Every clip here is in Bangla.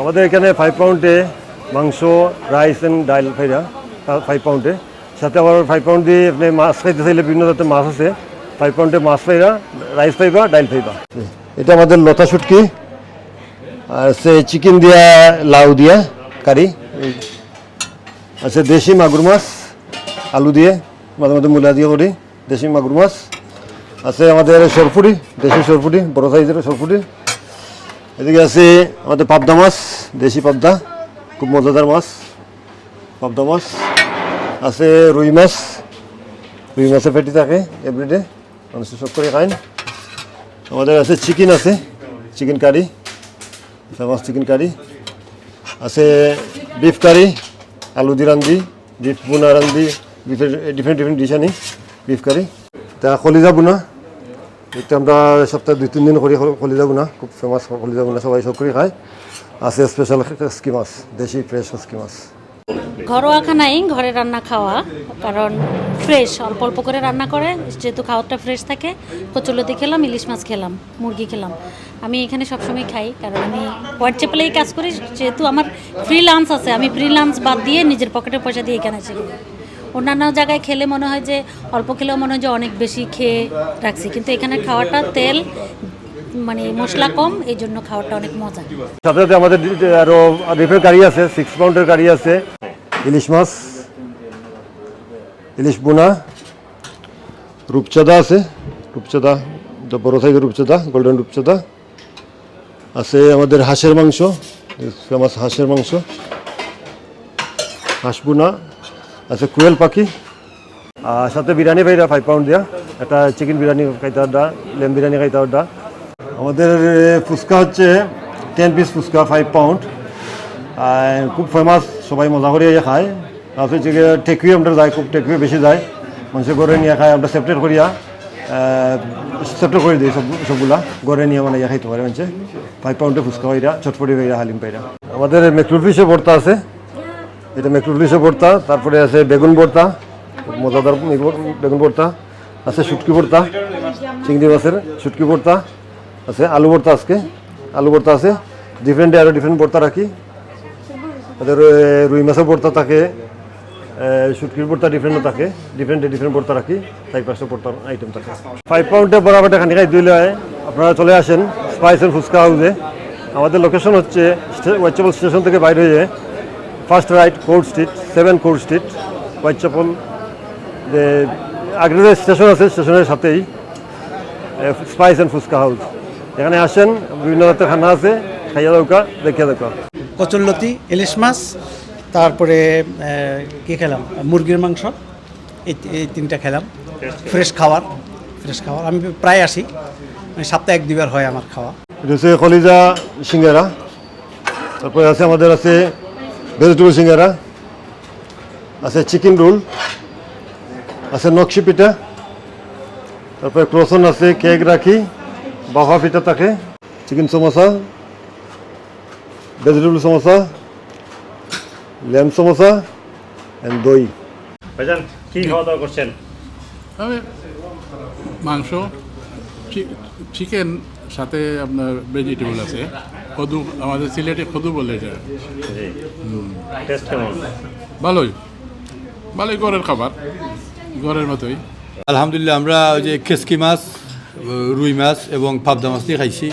আমাদের এখানে ফাইভ পাউন্ডে মাংস রাইস অ্যান্ড ডাইল ফাইরা ফাইভ পাউন্ডে সাথে আবার ফাইভ পাউন্ড দিয়ে আপনি মাছ খাইতে চাইলে বিভিন্ন জাতের মাছ আছে। ফাইভ পাউন্ডে মাছ ফাইরা রাইস ফাইবা ডাইল ফাইবা এটা আমাদের লতা শুটকি, আর সে চিকেন দিয়া, লাউ দিয়া, কারি। আচ্ছা দেশি মাগুর মাছ, আলু দিয়ে, মাঝে মাঝে মূলা দিয়ে করি, দেশি মাগুর মাছ। আছে আমাদের সরপুরি, দেশি সরপুরি, বড় সাইজের সরপুরি। এদিকে আছে আমাদের পাবদা মাছ, দেশি পাবদা, খুব মজাদার মাছ, পাবদা মাছ। আছে রুই মাছ, রুই মাছের পেটি থাকে এভরিডে মানুষ সব করে খায় আমাদের আছে চিকেন আছে, chicken curry famous chicken curry. আছে বিফ কারি আলু দি রান্ধি বিফ বুনা রান্ধি বিফের ডিফারেন্ট ডিফারেন্ট ডিশ আনি বিফ কারি তা কলিজা বুনা এটা আমরা সপ্তাহে দুই তিন দিন করি কলিজা বুনা খুব ফেমাস কলিজা বুনা সবাই সব করে খায়। আছে স্পেশাল স্কি মাছ দেশি ফ্রেশ স্কি মাছ ঘরোয়া খানাই ঘরে রান্না খাওয়া কারণ ফ্রেশ অল্প অল্প করে রান্না করে। যেহেতু খাওয়ারটা ফ্রেশ থাকে, কচুলতি খেলাম, ইলিশ মাছ খেলাম, মুরগি খেলাম। আমি এখানে সবসময় খাই, কারণ আমি চেপেলেই কাজ করি। যেহেতু আমার ফ্রি লান্স আছে, আমি ফ্রি লান্স বাদ দিয়ে নিজের পকেটের পয়সা দিয়ে এখানে খাই। অন্যান্য জায়গায় খেলে মনে হয় যে, অল্প খেলেও মনে হয় যে অনেক বেশি খেয়ে রাখছি। কিন্তু এখানে খাওয়াটা তেল মানে মশলা কম, এই জন্য খাওয়াটা অনেক মজা সাথে সাথে আমাদের আরও রিফের গাড়ি আছে সিক্স পাউন্ডের গাড়ি আছে। ইলিশ মাছ, ইলিশ বোনা, রূপচাঁদা আছে। রূপচাঁদা বড় সাইজের রূপচাঁদা গোল্ডেন রূপচাঁদা। আছে আমাদের হাঁসের মাংস ফেমাস হাঁসের মাংস। হাঁস বোনা আছে কুয়েল পাখি। আর সাথে বিরিয়ানি পাইরা ফাইভ পাউন্ড দিয়া। একটা চিকেন বিরিয়ানি খাইতে আড্ডা লেম বিরিয়ানি খাইতে আড্ডা আমাদের ফুচকা হচ্ছে ten piece fuchka five pound খুব ফেমাস সবাই মজা করে খায়। তারপরে হচ্ছে টেকুই আমরা যাই খুব টেকুই বেশি যায়। মানুষের ঘরে নিয়ে খায়, আমরা সেপারেট করিয়া সেপারেট করে দিই সব, সবগুলা। ঘরে নিয়ে মানে ইয়ে খাইতে পারে মানুষে। ফাইভ পাউন্ডে ফুচকা হইরা চটপটি হইরা হালিম পাইরা আমাদের মেকরুল ফিশে ভর্তা আছে। এটা মেকরুল ফিশে ভর্তা তারপরে আছে বেগুন ভর্তা মজাদার বেগুন ভর্তা আছে শুটকি ভর্তা চিংড়ি মাছের শুটকি ভর্তা আছে আলু ভর্তা আজকে আলু ভর্তা আছে ডিফারেন্ট আরও ডিফারেন্ট ভর্তা রাখি। ওদের এ, রুই মাছের ভর্তা থাকে শুটকির ভর্তা ডিফারেন্ট থাকে ডিফারেন্ট ডিফারেন্ট ভর্তা রাখি চার পাঁচটা ভর্তার আইটেম থাকে। ফাইভ পাউন্ডে বরাবরটা খানি খাই দিলে আপনারা চলে আসেন স্পাইসের ফুচকা হাউসে আমাদের লোকেশন হচ্ছে ওয়াইচাপল স্টেশন থেকে বাইরে হয়ে first right court street seven court street Whitechapel যে আগের স্টেশন আছে স্টেশনের সাথেই স্পাইস অ্যান্ড ফুচকা হাউস এখানে আসেন বিভিন্ন জাতের খানা আছে খাইয়া দৌকা দেখিয়া দৌকা কচুল্লতি ইলিশ মাছ তারপরে কি খেলাম? মুরগির মাংস এই এই তিনটা খেলাম। ফ্রেশ খাবার ফ্রেশ খাবার আমি প্রায় আসি মানে সপ্তাহে এক দুবার হয় আমার খাওয়া। এটা হচ্ছে কলিজা সিঙ্গারা। তারপরে আছে আমাদের আছে ভেজিটেবল সিঙ্গারা আছে চিকেন রোল আছে নকশি পিঠা তারপরে ক্রোসন আছে কেক রাখি বাফা পিঠা থাকে chicken samosa vegetable samosa lamb samosa and দই ভাইজান কি খাওয়া দাওয়া করছেন? আমি মাংস চিকেন সাথে আপনার ভেজিটেবল আছে। কদু আমাদের সিলেটে কদু বলে এটা। ভালোই। ভালোই ঘরের খাবার। ঘরের মতোই। আলহামদুলিল্লাহ আমরা ওই যে খেসকি মাছ রুই মাছ এবং পাবদা মাছ দিয়ে খাইছি।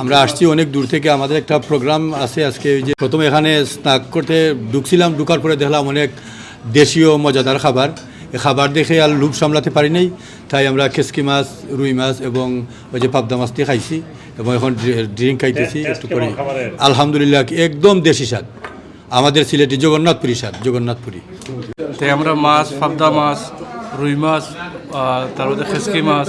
আমরা আসছি অনেক দূর থেকে। আমাদের একটা প্রোগ্রাম আছে আজকে ওই যে প্রথমে এখানে স্নাক করতে ঢুকছিলাম। ঢুকার পরে দেখলাম অনেক দেশীয় মজাদার খাবার। এই খাবার দেখে আর লুপ সামলাতে পারি নাই। তাই আমরা খেসকি মাছ রুই মাছ এবং ওই যে পাবদা মাছ দিয়ে খাইছি। এবং এখন ড্রিঙ্ক খাইতেছি একটু করে। আলহামদুলিল্লাহ একদম দেশি স্বাদ আমাদের সিলেটি জগন্নাথপুরী স্বাদ জগন্নাথপুরী। তাই আমরা মাছ পাবদা মাছ রুই মাছ তারপরে খেসকি মাছ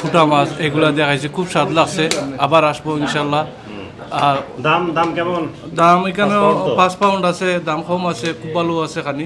ফুটা মাছ এগুলা দেখাইছে খুব স্বাদ লাগছে। আবার আসব ইনশাল্লাহ আর দাম দাম কেমন? দাম এখানেও পাঁচ পাউন্ড পাঁচ পাউন্ড আছে দাম কম আছে খুব ভালো আছে খানি।